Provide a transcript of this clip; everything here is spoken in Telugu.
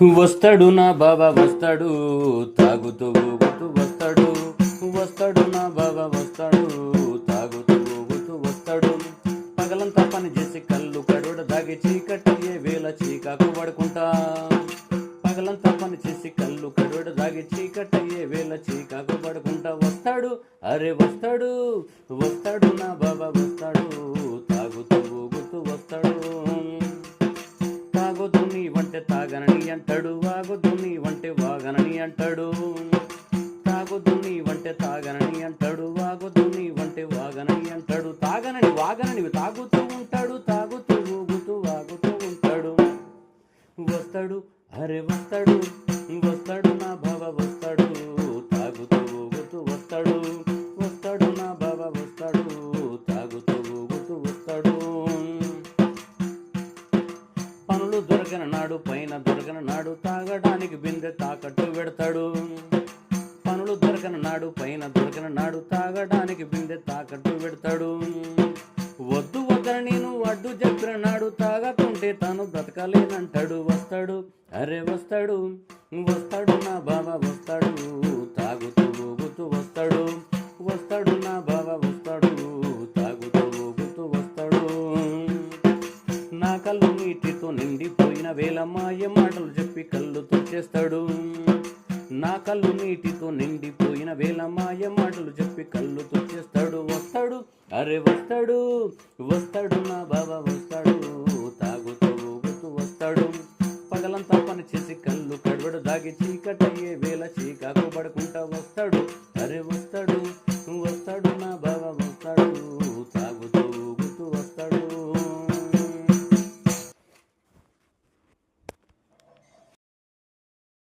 వస్తాడు నా బాబా వస్తాడు తాగుతూ ఊగుతూ వస్తాడు. వస్తాడు నా బాబా వస్తాడు తాగుతూ ఊగుతూ వస్తాడు. పగలంతా పని చేసి కళ్ళు కడుడ దాగి చీకటి వేళ చీకాకు పడుకుంటా పగలంతా పని చేసి కళ్ళు కడుడ దాగి చీకటయ్యే వేళ చీకాకు పడుకుంటా వస్తాడు అరే వస్తాడు వస్తాడు నా బాబా వస్తాడు తాగుతూ అంటాడు వాగొద్దు నీ వంటే వాగనని అంటాడు. తాగొద్దు నీ వంటే తాగనని అంటాడు వాగొద్దు నీ వంటే వాగనని అంటాడు. తాగనని వాగనని తాగుతూ ఉంటాడు తాగుతూ ఊగుతూ వాగుతూ ఉంటాడు. వస్తాడు అరే వస్తాడు వస్తాడు పనులు నాడు పైన దొరకన నాడు తాగడానికి బిందె తాకట్టు పెడతాడు. పనులు దొరకన నాడు పైన దొరకన నాడు తాగడానికి బిందె తాకట్టు పెడతాడు. వద్దు వద్దన నేను అడ్డు చెప్పిన నాడు తాగకుంటే తాను బ్రతకలేనంటాడు. వస్తాడు అరే వస్తాడు వస్తాడు నా బాబా వస్తాడు. తాగుతూ ఊగుతూ వస్తాడు. నిండిపోయిన వేలమాయ మాటలు చెప్పి కళ్ళు తుడిచేస్తాడు నా కళ్ళు నీటితో నిండిపోయిన వేలమాయ మాటలు చెప్పి కళ్ళు తుడిచేస్తాడు వస్తాడు అరే వస్తాడు వస్తాడు నా బాబా వస్తాడు తాగుతూ ఊగుతూ వస్తాడు. పగలంతా పని చేసి కళ్ళు కడవడు దాగి చీకటయ్యే వేళ చీకాకు పడుకుంటా వస్తాడు. అరే వస్తాడు